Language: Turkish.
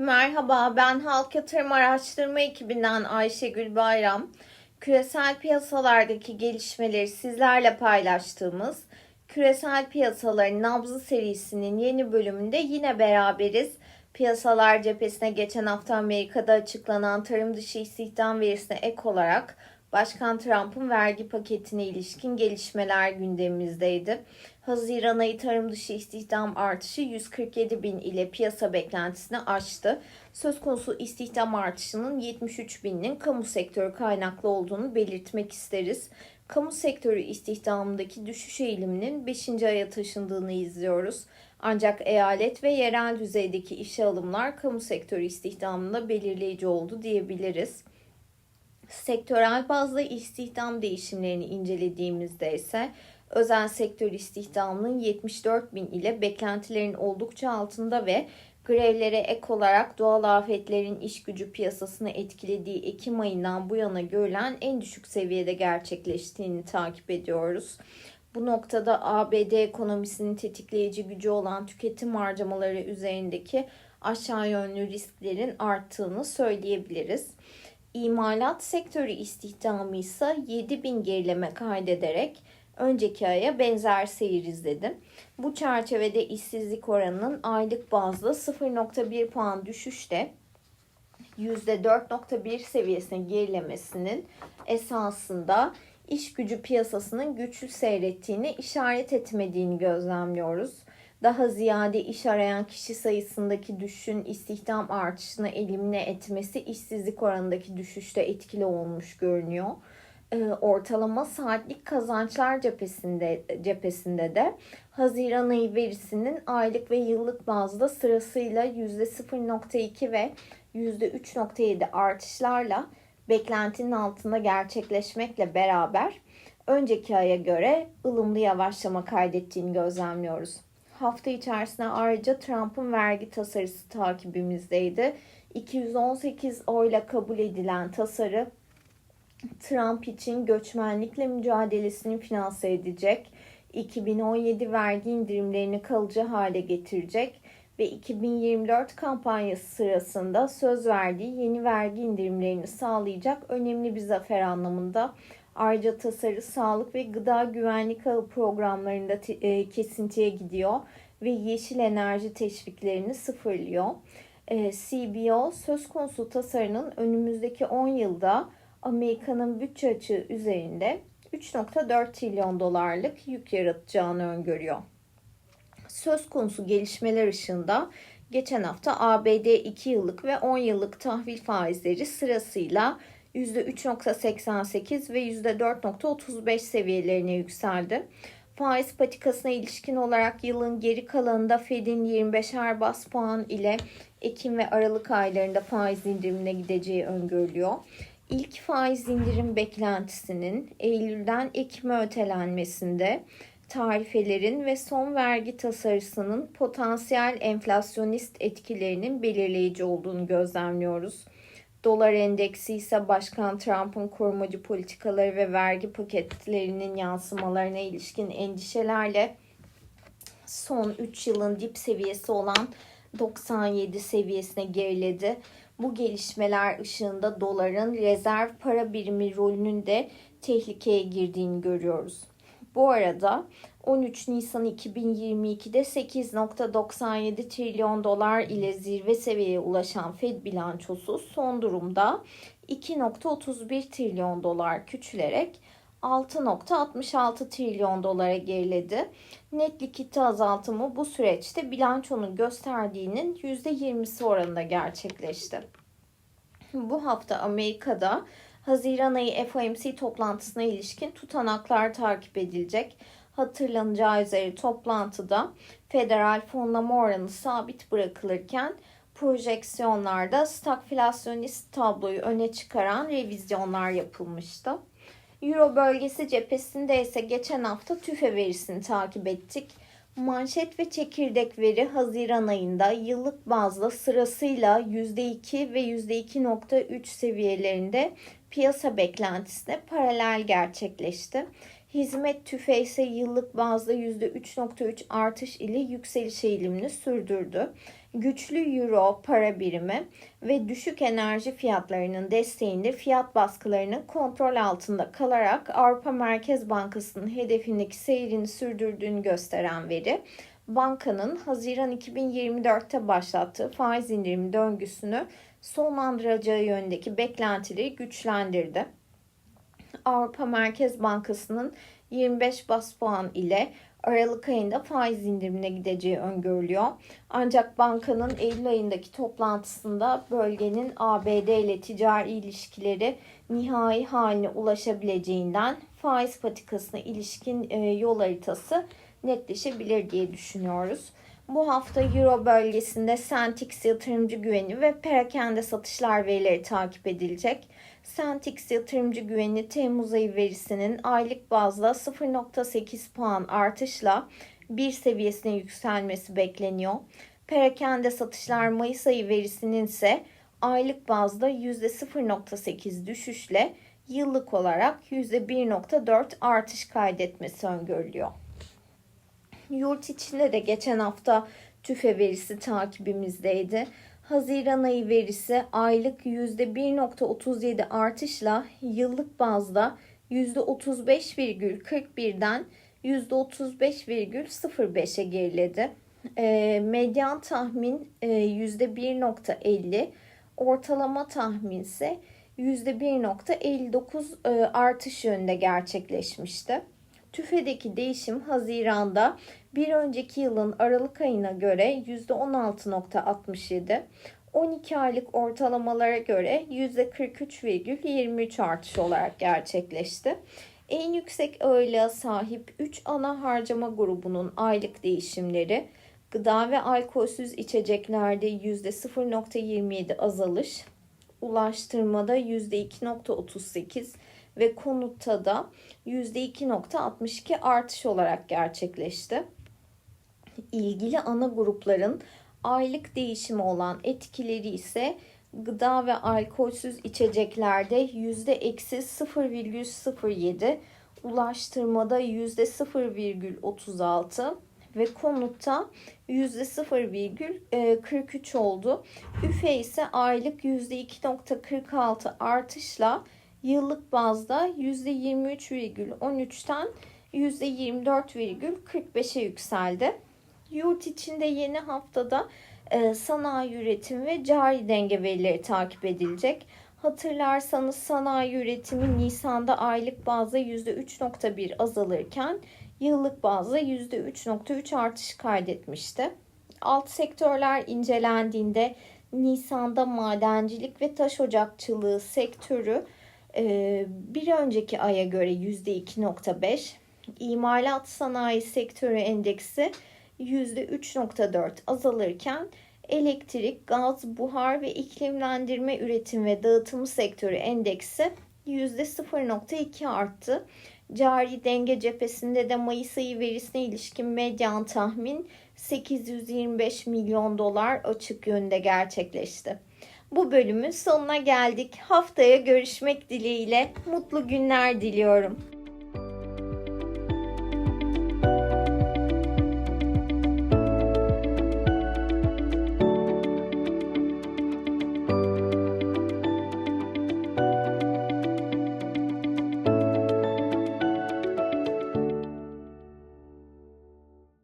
Merhaba, ben Halk Yatırım Araştırma ekibinden Ayşegül Bayram. Küresel piyasalardaki gelişmeleri sizlerle paylaştığımız Küresel Piyasaların Nabzı serisinin yeni bölümünde yine beraberiz. Piyasalar cephesine geçen hafta Amerika'da açıklanan tarım dışı istihdam verisine ek olarak Başkan Trump'ın vergi paketine ilişkin gelişmeler gündemimizdeydi. Haziran ayı tarım dışı istihdam artışı 147 bin ile piyasa beklentisini aştı. Söz konusu istihdam artışının 73 binin kamu sektörü kaynaklı olduğunu belirtmek isteriz. Kamu sektörü istihdamındaki düşüş eğiliminin 5. aya taşındığını izliyoruz. Ancak eyalet ve yerel düzeydeki işe alımlar kamu sektörü istihdamında belirleyici oldu diyebiliriz. Sektörel bazda istihdam değişimlerini incelediğimizde ise özel sektör istihdamının 74 bin ile beklentilerin oldukça altında ve grevlere ek olarak doğal afetlerin iş gücü piyasasını etkilediği Ekim ayından bu yana görülen en düşük seviyede gerçekleştiğini takip ediyoruz. Bu noktada ABD ekonomisinin tetikleyici gücü olan tüketim harcamaları üzerindeki aşağı yönlü risklerin arttığını söyleyebiliriz. İmalat sektörü istihdamı ise 7000 gerileme kaydederek önceki aya benzer seyir izledi. Bu çerçevede işsizlik oranının aylık bazda 0.1 puan düşüşte %4.1 seviyesine gerilemesinin esasında iş gücü piyasasının güçlü seyrettiğini işaret etmediğini gözlemliyoruz daha ziyade iş arayan kişi sayısındaki düşüşün istihdam artışını elimine etmesi işsizlik oranındaki düşüşte etkili olmuş görünüyor. Ee, ortalama saatlik kazançlar cephesinde cephesinde de Haziran ayı verisinin aylık ve yıllık bazda sırasıyla %0.2 ve %3.7 artışlarla beklentinin altında gerçekleşmekle beraber önceki aya göre ılımlı yavaşlama kaydettiğini gözlemliyoruz. Hafta içerisinde ayrıca Trump'ın vergi tasarısı takibimizdeydi. 218 oyla kabul edilen tasarı Trump için göçmenlikle mücadelesini finanse edecek, 2017 vergi indirimlerini kalıcı hale getirecek ve 2024 kampanyası sırasında söz verdiği yeni vergi indirimlerini sağlayacak önemli bir zafer anlamında Ayrıca tasarı sağlık ve gıda güvenlik ağı programlarında e, kesintiye gidiyor ve yeşil enerji teşviklerini sıfırlıyor. E, CBO söz konusu tasarının önümüzdeki 10 yılda Amerika'nın bütçe açığı üzerinde 3.4 trilyon dolarlık yük yaratacağını öngörüyor. Söz konusu gelişmeler ışığında geçen hafta ABD 2 yıllık ve 10 yıllık tahvil faizleri sırasıyla %3.88 ve %4.35 seviyelerine yükseldi. Faiz patikasına ilişkin olarak yılın geri kalanında Fed'in 25'er bas puan ile Ekim ve Aralık aylarında faiz indirimine gideceği öngörülüyor. İlk faiz indirim beklentisinin Eylül'den Ekim'e ötelenmesinde tarifelerin ve son vergi tasarısının potansiyel enflasyonist etkilerinin belirleyici olduğunu gözlemliyoruz. Dolar endeksi ise Başkan Trump'ın korumacı politikaları ve vergi paketlerinin yansımalarına ilişkin endişelerle son 3 yılın dip seviyesi olan 97 seviyesine geriledi. Bu gelişmeler ışığında doların rezerv para birimi rolünün de tehlikeye girdiğini görüyoruz. Bu arada 13 Nisan 2022'de 8.97 trilyon dolar ile zirve seviyeye ulaşan Fed bilançosu son durumda 2.31 trilyon dolar küçülerek 6.66 trilyon dolara geriledi. Net likidite azaltımı bu süreçte bilançonun gösterdiğinin %20'si oranında gerçekleşti. Bu hafta Amerika'da Haziran ayı FOMC toplantısına ilişkin tutanaklar takip edilecek. Hatırlanacağı üzere toplantıda federal fonlama oranı sabit bırakılırken projeksiyonlarda stagflasyonist tabloyu öne çıkaran revizyonlar yapılmıştı. Euro bölgesi cephesinde ise geçen hafta tüfe verisini takip ettik. Manşet ve çekirdek veri Haziran ayında yıllık bazda sırasıyla %2 ve %2.3 seviyelerinde piyasa beklentisine paralel gerçekleşti. Hizmet tüfe ise yıllık bazda %3.3 artış ile yükseliş eğilimini sürdürdü. güçlü euro para birimi ve düşük enerji fiyatlarının desteğinde fiyat baskılarının kontrol altında kalarak Avrupa Merkez Bankası'nın hedefindeki seyrini sürdürdüğünü gösteren veri, bankanın Haziran 2024'te başlattığı faiz indirimi döngüsünü sonlandıracağı yönündeki beklentileri güçlendirdi. Avrupa Merkez Bankası'nın 25 bas puan ile Aralık ayında faiz indirimine gideceği öngörülüyor. Ancak bankanın Eylül ayındaki toplantısında bölgenin ABD ile ticari ilişkileri nihai haline ulaşabileceğinden faiz patikasına ilişkin e, yol haritası netleşebilir diye düşünüyoruz. Bu hafta Euro bölgesinde Sentix yatırımcı güveni ve perakende satışlar verileri takip edilecek. Sentix yatırımcı güveni Temmuz ayı verisinin aylık bazda 0.8 puan artışla bir seviyesine yükselmesi bekleniyor. Perakende satışlar Mayıs ayı verisinin ise aylık bazda %0.8 düşüşle yıllık olarak %1.4 artış kaydetmesi öngörülüyor. Yurt içinde de geçen hafta tüfe verisi takibimizdeydi. Haziran ayı verisi aylık %1.37 artışla yıllık bazda %35,41'den %35,05'e geriledi. E, medyan tahmin e, %1.50, ortalama tahmin ise %1.59 e, artış yönünde gerçekleşmişti. TÜFE'deki değişim Haziran'da bir önceki yılın Aralık ayına göre %16.67, 12 aylık ortalamalara göre %43,23 artış olarak gerçekleşti. En yüksek ağırlığa sahip 3 ana harcama grubunun aylık değişimleri gıda ve alkolsüz içeceklerde %0.27 azalış, ulaştırmada %2.38 ve konutta da %2.62 artış olarak gerçekleşti. İlgili ana grupların aylık değişimi olan etkileri ise gıda ve alkolsüz içeceklerde %-0,07, ulaştırmada %0,36 ve konutta %0,43 oldu. Üfe ise aylık %2.46 artışla yıllık bazda %23,13'ten %24,45'e yükseldi. Yurt içinde yeni haftada e, sanayi üretim ve cari denge verileri takip edilecek. Hatırlarsanız sanayi üretimi Nisan'da aylık bazda %3.1 azalırken yıllık bazda %3.3 artış kaydetmişti. Alt sektörler incelendiğinde Nisan'da madencilik ve taş ocakçılığı sektörü bir önceki aya göre %2.5, imalat sanayi sektörü endeksi %3.4 azalırken elektrik, gaz, buhar ve iklimlendirme üretim ve dağıtım sektörü endeksi %0.2 arttı. Cari denge cephesinde de Mayıs ayı verisine ilişkin medyan tahmin 825 milyon dolar açık yönde gerçekleşti. Bu bölümün sonuna geldik. Haftaya görüşmek dileğiyle mutlu günler diliyorum.